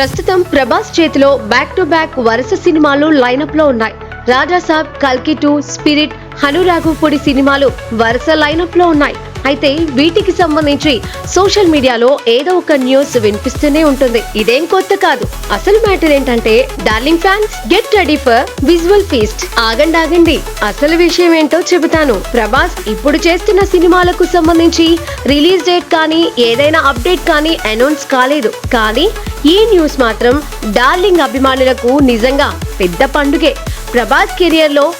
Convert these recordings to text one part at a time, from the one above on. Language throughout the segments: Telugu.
ప్రస్తుతం ప్రభాస్ చేతిలో బ్యాక్ టు బ్యాక్ వరుస సినిమాలు లైనప్లో ఉన్నాయి. రాజాసాబ్ కల్కి టూ స్పిరిట్ హనురాఘుపూడి సినిమాలు వరుస లైనప్లో ఉన్నాయి. అయితే వీటికి సంబంధించి సోషల్ మీడియాలో ఏదో ఒక న్యూస్ వినిపిస్తూనే ఉంటుంది. ఇదేం కొత్త కాదు. అసలు మ్యాటర్ ఏంటంటే darling fans get ready for visual feast. ఆగండి ఆగండి. అసలు విషయం ఏంటో చెబుతాను. ప్రభాస్ ఇప్పుడు చేస్తున్న సినిమాలకు సంబంధించి రిలీజ్ డేట్ కానీ ఏదైనా అప్డేట్ కానీ అనౌన్స్ కాలేదు. కానీ ఈ న్యూస్ మాత్రం డార్లింగ్ అభిమానులకు నిజంగా పెద్ద పండుగే. ప్రభాస్ కెరియర్లో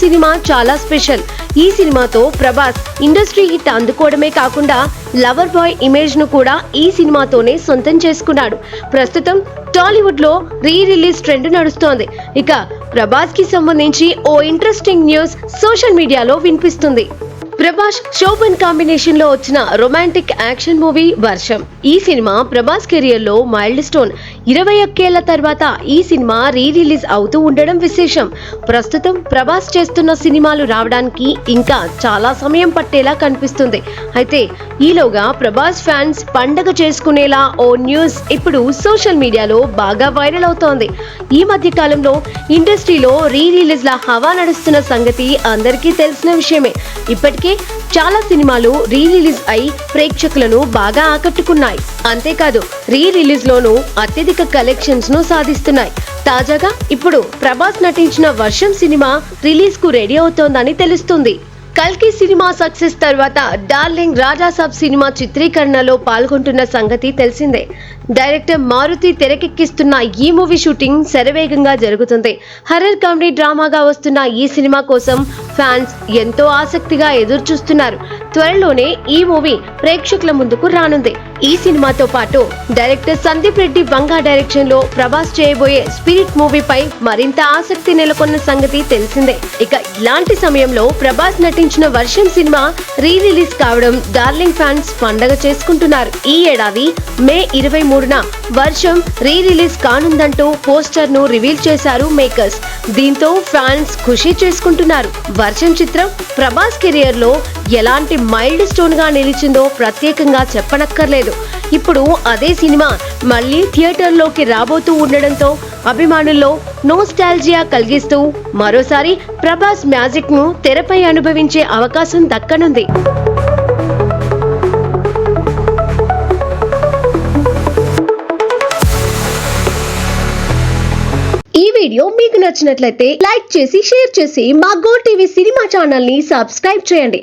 సినిమా చాలా స్పెషల్. ఈ సినిమాతో ప్రభాస్ ఇండస్ట్రీ హిట్ అందుకోవడమే కాకుండా లవర్ బాయ్ ఇమేజ్ను కూడా ఈ సినిమాతోనే సొంతం చేసుకున్నాడు. ప్రస్తుతం టాలీవుడ్లో రీ రిలీజ్ ట్రెండ్ నడుస్తోంది. ఇక ప్రభాస్కి సంబంధించి ఓ ఇంట్రెస్టింగ్ న్యూస్ సోషల్ మీడియాలో వినిపిస్తుంది. ప్రభాస్ శోభన్ కాంబినేషన్లో వచ్చిన రొమాంటిక్ యాక్షన్ మూవీ వర్షం. ఈ సినిమా ప్రభాస్ కెరియర్లో మైల్డ్ స్టోన్ ఇరవై ఒక్కేళ్ళ తర్వాత ఈ సినిమా రీ రిలీజ్ అవుతూ ఉండడం విశేషం. ప్రస్తుతం ప్రభాస్ చేస్తున్న సినిమాలు రావడానికి ఇంకా చాలా సమయం పట్టేలా కనిపిస్తుంది. అయితే ఈలోగా ప్రభాస్ ఫ్యాన్స్ పండగ చేసుకునేలా ఓ న్యూస్ ఇప్పుడు సోషల్ మీడియాలో బాగా వైరల్ అవుతోంది. ఈ మధ్య కాలంలో ఇండస్ట్రీలో రీ రిలీజ్ ల హవా నడుస్తున్న సంగతి అందరికీ తెలిసిన విషయమే. ఇప్పటికే చాలా సినిమాలు రీ రిలీజ్ అయి ప్రేక్షకులను బాగా ఆకట్టుకున్నాయి. అంతేకాదు రీ రిలీజ్ లోనూ అత్యధిక కలెక్షన్స్ను సాధిస్తున్నాయి. తాజాగా ఇప్పుడు ప్రభాస్ నటించిన వర్షం సినిమా రిలీజ్కు రెడీ అవుతోందని తెలుస్తుంది. కల్కి సినిమా సక్సెస్ తర్వాత డార్లింగ్ రాజాసాబ్ సినిమా చిత్రీకరణలో పాల్గొంటున్న సంగతి తెలిసిందే. డైరెక్టర్ మారుతి తెరకెక్కిస్తున్న ఈ మూవీ షూటింగ్ శరవేగంగా జరుగుతుంది. హర్రర్ కామెడీ డ్రామాగా వస్తున్న ఈ సినిమా కోసం ఫ్యాన్స్ ఎంతో ఆసక్తిగా ఎదురు చూస్తున్నారు త్వరలోనే ఈ మూవీ ప్రేక్షకుల ముందుకు రానుంది. ఈ సినిమాతో పాటు డైరెక్టర్ సందీప్ రెడ్డి బంగా డైరెక్షన్లో ప్రభాస్ చేయబోయే స్పిరిట్ మూవీపై మరింత ఆసక్తి నెలకొన్న సంగతి తెలిసిందే. ఇక ఇలాంటి సమయంలో ప్రభాస్ నటించిన వర్షం సినిమా రీ రిలీజ్ కావడం డార్లింగ్ ఫ్యాన్స్ పండగ చేసుకుంటున్నారు. ఈ ఏడాది మే ఇరవై మూడున వర్షం రీ రిలీజ్ కానుందంటూ పోస్టర్ను రివీల్ చేశారు మేకర్స్. దీంతో ఫ్యాన్స్ ఖుషి చేసుకుంటున్నారు. వర్షం చిత్రం ప్రభాస్ కెరియర్లో ఎలాంటి మైల్డ్ స్టోన్గా నిలిచిందో ప్రత్యేకంగా చెప్పనక్కర్లేదు. ఇప్పుడు అదే సినిమా మళ్ళీ థియేటర్లోకి రాబోతూ ఉండడంతో అభిమానుల్లో నోస్టాల్జియా కలిగిస్తూ మరోసారి ప్రభాస్ మ్యాజిక్ను తెరపై అనుభవించే అవకాశం దక్కనుంది. ఈ వీడియో మీకు నచ్చినట్లయితే లైక్ చేసి షేర్ చేసి మా గో టీవీ సినిమా ఛానల్ని సబ్స్క్రైబ్ చేయండి.